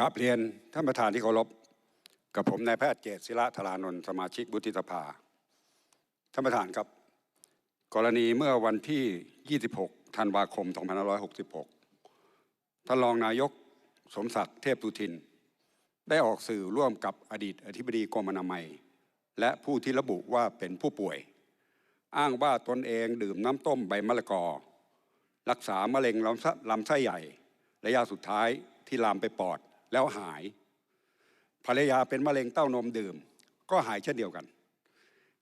ครับเรียนท่านประธานที่เคารพกับผมนายแพทย์เจษศิระธารานนท์สมาชิกวุฒิสภา ท่านประธานครับ กรณีเมื่อวันที่ 26 ธันวาคม 2566 ท่านรองนายกสมศักดิ์เทพตุทิน ได้ออกสื่อร่วมกับอดีตอธิบดีกรมอนามัย และผู้ที่ระบุว่าเป็นผู้ป่วย อ้างว่าตนเองดื่มน้ำต้มใบมะละกอ รักษามะเร็งลำไส้ลำไส้ใหญ่ ระยะสุดท้ายที่ลามไปปอด แล้วหาย ภรรยาเป็นมะเร็งเต้านมดื่ม ก็หายเช่นเดียวกัน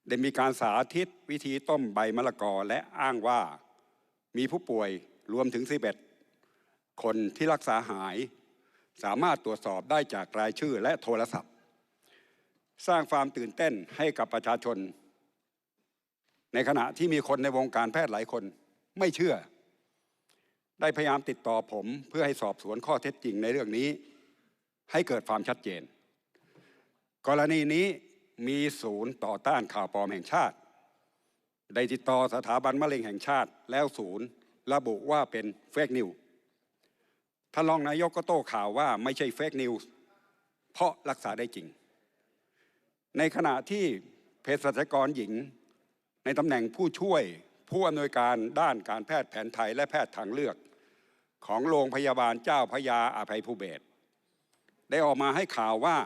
ได้มีการสาธิตวิธีต้มใบมะละกอและอ้างว่ามีผู้ป่วยรวมถึง 11 คนที่รักษาหาย สามารถตรวจสอบได้จากรายชื่อและโทรศัพท์ สร้างความตื่นเต้นให้กับประชาชน ในขณะที่มีคนในวงการแพทย์หลายคนไม่เชื่อ ได้พยายามติดต่อผมเพื่อให้สอบสวนข้อเท็จจริงในเรื่องนี้ ให้เกิดความชัดเจน กรณีนี้มีศูนย์ต่อต้านข่าวปลอมแห่งชาติ ได้ติดต่อสถาบันมะเร็งแห่งชาติ แล้วศูนย์ระบุว่าเป็นเฟกนิวท่านรองนายกก็โต้ข่าวว่าไม่ใช่เฟกนิวเพราะรักษาได้จริง ในขณะที่เภสัชกรหญิง ในตำแหน่งผู้ช่วยผู้อำนวยการด้านการแพทย์แผนไทยและแพทย์ทางเลือก ของโรงพยาบาลเจ้าพระยาอภัยภูเบศ ได้ออกมาให้ข่าวว่า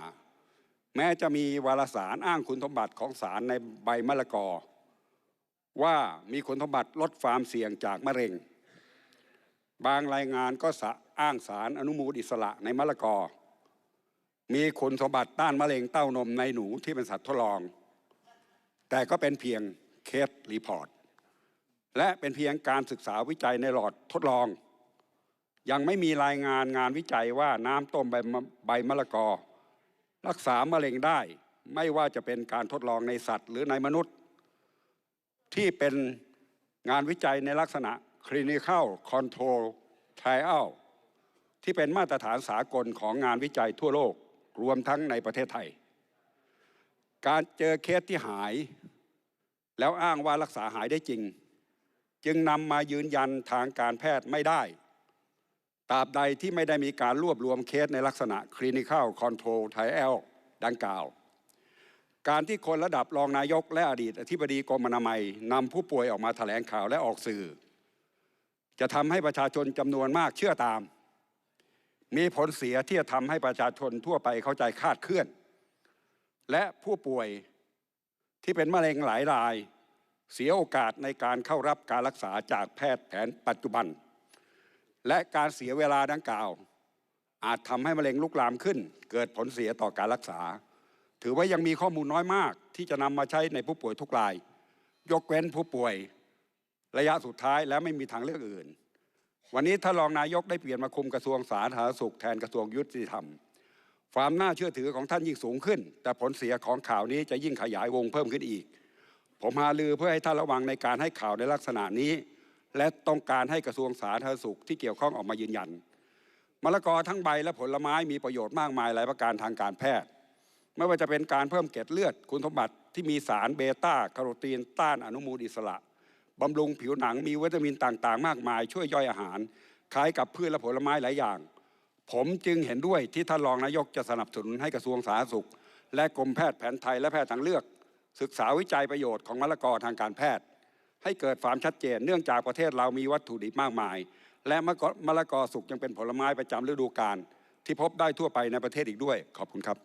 แม้จะมีวารสารอ้างคุณสมบัติของสารในใบมะละกอ ว่ามีคุณสมบัติลดความเสี่ยงจากมะเร็ง บางรายงานก็สะอ้างสารอนุมูลอิสระในมะละกอ มีคุณสมบัติต้านมะเร็งเต้านมในหนูที่เป็นสัตว์ทดลอง แต่ก็เป็นเพียงเคสรีพอร์ตและเป็นเพียงการศึกษาวิจัยในหลอดทดลอง ยังไม่มีรายงานงานวิจัยว่าน้ำต้มใบมะใบมะละกอ รักษามะเร็งได้ไม่ว่าจะเป็นการทดลองในสัตว์หรือในมนุษย์ ที่เป็นงานวิจัยในลักษณะ clinical control trial ที่เป็นมาตรฐานสากลของงานวิจัยทั่วโลกรวมทั้งในประเทศไทย การเจอเคสที่หาย แล้วอ้างว่ารักษาหายได้จริง จึงนำมายืนยันทางการแพทย์ไม่ได้ ตราบใดที่ไม่ได้มีการรวบรวมเคสในลักษณะ clinical control trial ดังกล่าว การที่คนระดับรองนายกและอดีตอธิบดีกรมอนามัยนำผู้ป่วยออกมาแถลงข่าวและออกสื่อ จะทำให้ประชาชนจำนวนมากเชื่อตาม มีผลเสียที่จะทำให้ประชาชนทั่วไปเข้าใจคาดเคลื่อน และผู้ป่วยที่เป็นมะเร็งหลายราย เสียโอกาสในการเข้ารับการรักษาจากแพทย์แผนปัจจุบัน และการเสียเวลาดังกล่าว อาจทำให้มะเร็งลุกลามขึ้น เกิดผลเสียต่อการรักษา ถือว่ายังมีข้อมูลน้อยมาก ที่จะนำมาใช้ในผู้ป่วยทุกราย ยกเว้นผู้ป่วย ระยะสุดท้ายและไม่มีทางเลือกอื่น วันนี้ท่านรองนายกได้เปลี่ยนมาคุมกระทรวงสาธารณสุขแทนกระทรวงยุติธรรมความน่าเชื่อถือของท่านยิ่งสูงขึ้น แต่ผลเสียของข่าวนี้จะยิ่งขยายวงเพิ่มขึ้นอีก ผมหาลือเพื่อให้ท่านระวังในการให้ข่าวในลักษณะนี้ และต้องการให้กระทรวงสาธารณสุขที่เกี่ยวข้องออกมายืนยันมะละกอทั้งใบและผลไม้มีประโยชน์มากมายหลายประการทางการแพทย์ ไม่ว่าจะเป็นการเพิ่มเกล็ดเลือดคุณสมบัติที่มีสารเบต้าแคโรทีนต้านอนุมูลอิสระบำรุงผิวหนังมีวิตามินต่างๆ มากมาย ช่วยย่อยอาหารคล้ายกับพืชและผลไม้หลายอย่าง ผมจึงเห็นด้วยที่ท่านรองนายกจะสนับสนุนให้กระทรวงสาธารณสุข และกรมแพทย์แผนไทยและแพทย์ทางเลือก ศึกษาวิจัยประโยชน์ของมะละกอทางการแพทย์ ให้เกิดความชัดเจน เนื่องจากประเทศเรามีวัตถุดิบมากมาย และมะกอมะละกอสุกยังเป็นผลไม้ประจำฤดูกาลที่พบได้ทั่วไปในประเทศอีกด้วย ขอบคุณครับ